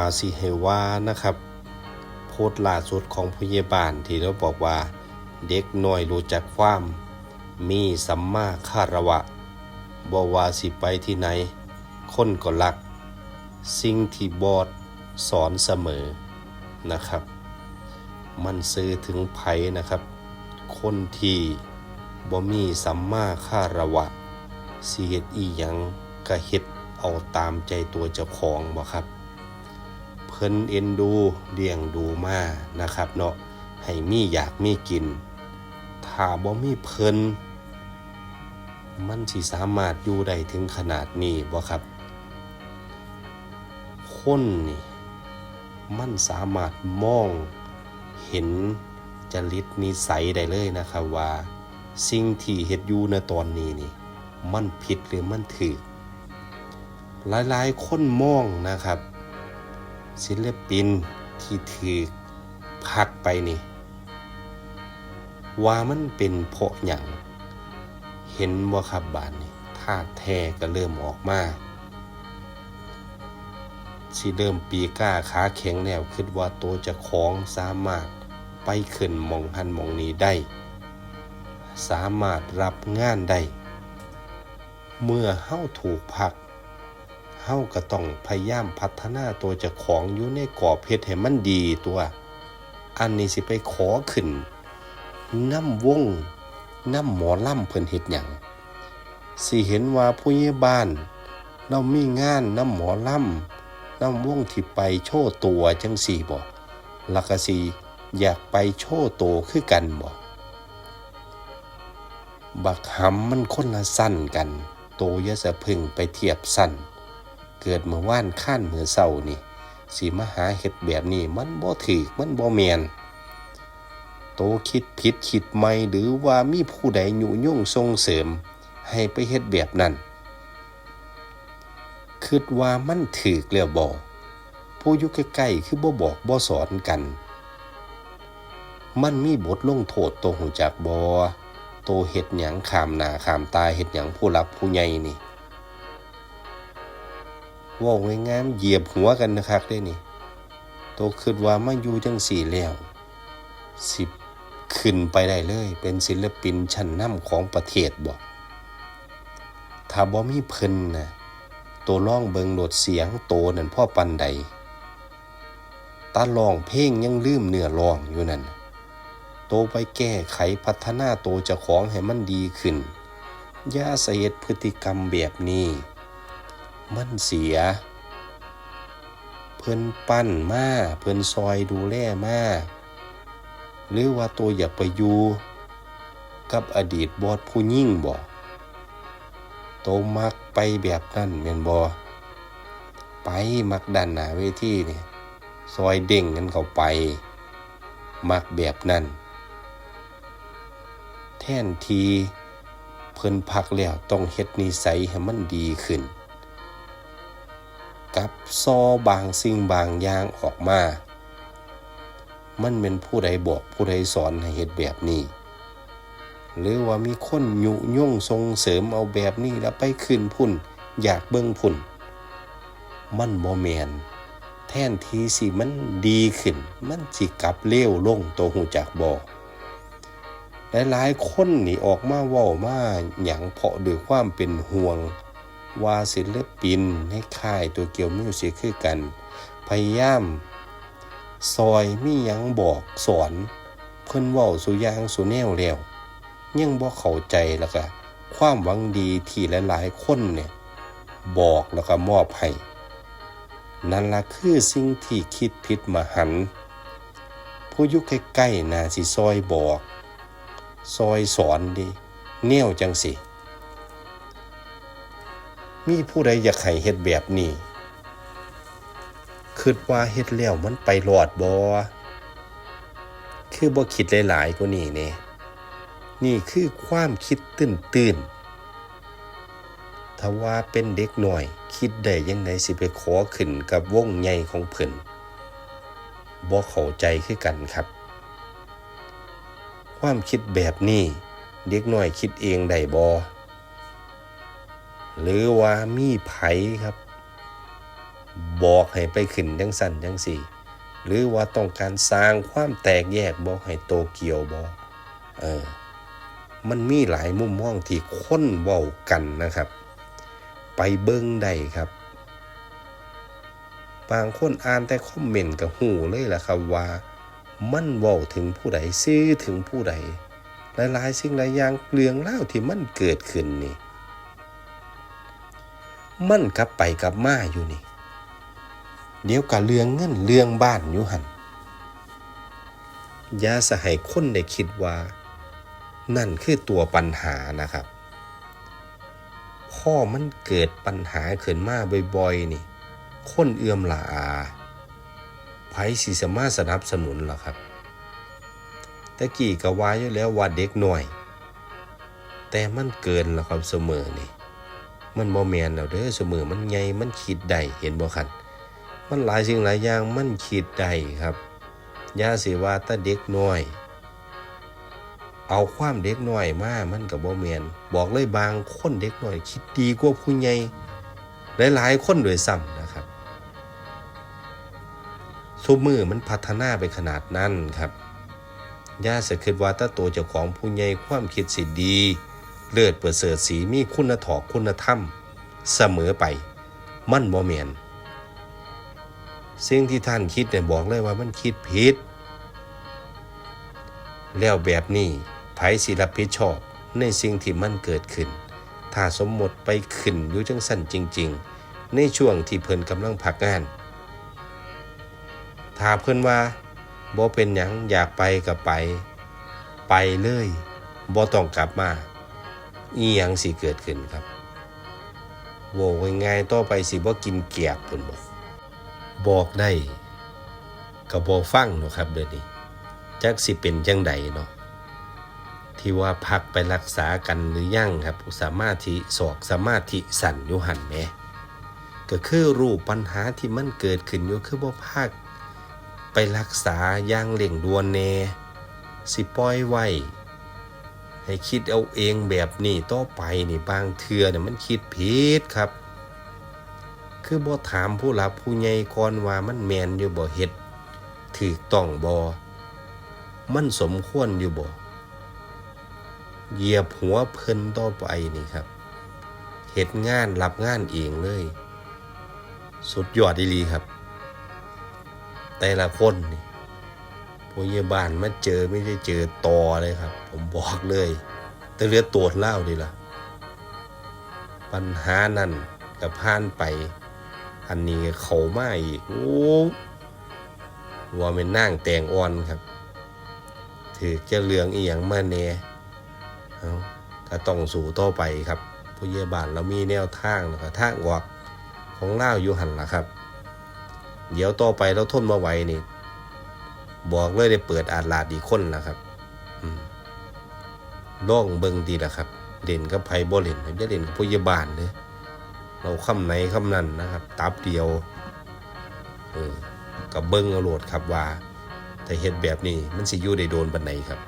าสิให้ว่านะครับ โพสต์ล่าสุดของพยาบาลที่เราบอกว่า เด็กน้อยรู้จักความ มีสัมมาคาระวะบอว่าสิไปที่ไหน คนก็รัก สิ่งที่บอดสอนเสมอนะครับ มันซื้อถึงไผนะครับ คนที่บ่มีสัมมาคาระวะสิเฮ็ดอีหยังก็เฮ็ดเอาตามใจตัวเจ้าของบ่ครับ เพิ่นเอ็นดูเลี้ยงดูมานะครับเนาะให้มีอยากมีกิน ถ้าบ่มีเพิ่นมันสิสามารถอยู่ได้ถึงขนาดนี้บ่ครับ คนนี่มันสามารถมองเห็นจริตนิสัยได้เลยนะครับว่า สิ่งที่เฮ็ดอยู่ในตอนนี้นี่ มันผิดหรือมันถูกหลายๆคนมองนะครับ ศิลปินที่ถือพักไปนี่ ว่ามันเป็นเพราะหยังเห็นบ่ครับบานนี่ท่าแท้ก็เริ่มออกมาสิเริ่มปีก้าขาแข็งแล้วคิดว่าตัวจะของสามารถไปขึ้นมองหันมองนี้ได้ สามารถรับงานได้ เมื่อเฮาถูกพัก เฮาก็ต้องพยายามพัฒนาตัวเจ้าของอยู่ในกรอบเพชรให้มันดีตัว อันนี้สิไปขอขึ้นน้ำวงน้ำหมอล่ำเพิ่นเฮ็ดหยังสิเห็นว่าผู้ใหญ่บ้านเรามีงานน้ำหมอล่ำน้ำวงที่ไปโชว์ตัวจังสี่บ่ล้วก็สิอยากไปโชว์ตัวคือกันบ่บักหำมันคนละสั้นกัน โตยะสะพึงไปเทียบสั้น เกิดเมื่อว่านข้านเมื่อเศร้านี่สีมาหาเห็ดแบบนี้มันบ่ถือมันบ่แมนโตคิดผิดคิดไม่หรือว่ามีผู้ใดยุย่งส่งเสริม ให้ไปเฮ็ดแบบนั้นคิดว่ามันถือแล้วบ่ผู้อยู่ใกล้ๆคือบ่บอกบ่สอนกัน มันมีบทลงโทษโตหูจักบ่โตเฮ็ดหยังขามหน้าขามตาเฮ็ดหยังผู้รับผู้ใหญ่นี่ ว่าง่ายๆเหยียบหัวกันนะครับได้นี่โตคิดว่ามาอยู่จังสี่แล้วสิบขึ้นไปได้เลย เป็นศิลปินชั้นนำของประเทศบ่ถ้าบ่มีเพิ่นนะตัวร้องเบิงโดดเสียงโตนั่นพ่อปันใดตาลองเพลงยังลืมเนื้อร้องอยู่นั่นโตไปแก้ไขพัฒนาโตจ้าของให้มันดีขึ้น อย่าเสดพฤติกรรมแบบนี้ มันเสีย เพิ่นปั้นมาเพิ่นซอยดูแลมาหรือว่าตัวอยากไปอยู่กับอดีตบอดผู้ยิ่งบ่โตมักไปแบบนั้นแม่นบ่ไปมักดันหนาเวทีนี่ซอยเด้งกันเข้าไป มักแบบนั้น แท่นทีเพิ่นพักแล้วต้องเฮ็ดนิสัยให้มันดีขึ้น กับซอบางสิ่งบางอย่างออกมา มันเป็นผู้ใดบอกผู้ใดสอนให้เฮ็ดแบบนี้ หรือว่ามีคนยุย่งส่งเสริมเอาแบบนี้แล้วไปขึ้นพุ่น อยากเบิ่งพุ่น มันบ่แมนแทนทีสิมันดีขึ้น มันสิกลับเลี้ยวลงตัวหูจักบอกหลายๆคนนี่ออกมาว้ามาหยังเพาะด้วยความเป็นห่วง ว่าศิลปินในค่ายตัวเกี่ยวมิวสิกคือกัน พยายามซอยมียังบอกสอนเพิ่นเว้าสุยางสุแนวแล้วยังบ่เข้าใจแล้วก็ความหวังดีที่หลายๆคนเนี่ยบอกแล้วก็มอบให้นั่นละคือสิ่งที่คิดผิดมาหัน ผู้ยู่ใกล้ๆน่าสิซอยบอก ซอยสอนดี แนวจังสิ มีผู้ใดอยากให้เฮ็ดแบบนี้คิดว่าเฮ็ดแล้วมันไปรอดบ่คือบ่คิดหลายๆกว่านี้เนี่ยนี่คือความคิดตื้นๆถ้าว่าเป็นเด็กหน่อย คิดได้ยังไงสิไปขอขึ้นกับวงใหญ่ของเพิ่นบ่เข้าใจคือกันครับ ความคิดแบบนี้ เด็กน้อยคิดเองได้บอ หรือว่ามีไผครับ บอกให้ไปขึ้นจังสั่นจังสี่ หรือว่าต้องการสร้างความแตกแยกบอกให้โตเกียวบอกเออมันมีหลายมุมมองที่ค้นเว้ากันนะครับ ไปเบิ้งได้ครับ บางคนอ่านแต่คอมเมนต์กับหูเลยล่ะครับว่า มันเว้าถึงผู้ใดซื้อถึงผู้ใดหลายๆสิ่งหลายอย่างเรื่องเล่าที่มันเกิดขึ้นนี่ มั่นกลับไปกลับมาอยู่นี่ เดี๋ยวกับเรื่องเงินเรื่องบ้านอยู่หันยาสะให้คนได้คิดว่า นั่นคือตัวปัญหานะครับ พ่อมันเกิดปัญหาขึ้นมาบ่อยๆนี่ คนเอื้อมละอาไผสิสมาสนับสนุนหรอครับตะกี้ก็ว่าอยู่แล้วว่าเด็กหน่อย แต่มันเกินแล้วครับเสมอนี่ มันบ่แมนแล้วเด้อเสมอมันใหญ่มันคิดได้เห็นบ่คันมันหลายสิ่งหลายอย่างมันคิดได้ครับย่าสิว่าตาเด็กน้อย เอาความเด็กน้อยมามันก็บ่แมนบอกเลยบางคนเด็กน้อย คิดดีกว่าผู้ใหญ่หลายๆคนด้วยซ้ำนะครับซุมือมันพัฒนาไปขนาดนั้นครับย่าสะคิดว่าถ้าตัวเจ้าของผู้ใหญ่ความคิดสิดี เลิศประเสริฐสีมีคุณถอกคุณธรรม เสมอไป มั่นบ่แมนสิ่งที่ท่านคิดเนี่ยบอกเลยว่ามันคิดผิด แล้วแบบนี้ไผสิรับผิดชอบในสิ่งที่มันเกิดขึ้น ถ้าสมมติไปขึ้นอยู่จังสั่นจริง ๆ ในช่วงที่เพิ่นกำลังพักงาน ถ้าเพิ่นว่าบ่เป็นหยังอยากไปก็ไป ไปเลยบ่ต้องกลับมา อีหยังสิเกิดขึ้นครับโว้ง่ายๆต่อไปสิบ่กินแกบเพิ่นบอกบอกได้ก็บ่ฟังเนาะครับเดี๋ยวนี้จักสิเป็นจังใดเนาะที่ว่าพักไปรักษากันหรือยังครับสามารถที่ศอกสามาธิสั่นอยู่หันแหมก็คือรูปปัญหาที่มันเกิดขึ้นอยู่คือบ่พักไปรักษาอย่างเร่งด่วนแน่สิปล่อยไว้ ให้คิดเอาเองแบบนี้ต่อไปนี่บางเทื่อเนี่ยมันคิดผิดครับ คือบ่ถามผู้หลับผู้ใหญ่ก่อนว่ามันแมนอยู่บ่เฮ็ดถูกต้องบ่มันสมควรอยู่บ่เหยียบหัวเพิ่นต่อไปนี่ครับเฮ็ดงานรับงานเองเลย สุดยอดอีลีครับ แต่ละคนนี่ พยาบาลมาเจอไม่ได้เจอตอเลยครับ ผมบอกเลย แต่เลือตรวจเล่าดีละ่ะ ปัญหานั่นกับผ่านไป อันนี้เขามาอีกโอ้ว่าเป็นนั่งแต่งอ่อนครับ ถือจะเหลืองอีหยังมาเน่เอาก็ต้องสู่ต่อไปครับพยาบาลเรามีแนวทางแล้วก็ทางออกของเล่าอยู่หันละครับ เดี๋ยวต่อไปเราทนมาไหวนี่ บอกเลยได้เปิดอาดลาดอีกคนละครับล่องเบิงดีละครับ เด่นกับไพ่บ่เล่นจะเด่นกับพยาบาลเลยเราคำไหนคำนั้นนะครับ ตับเดียวกับเบิงเอาโหลดครับว่า แต่เฮ็ดแบบนี้มันสิอยู่ได้โดนบันไดครับ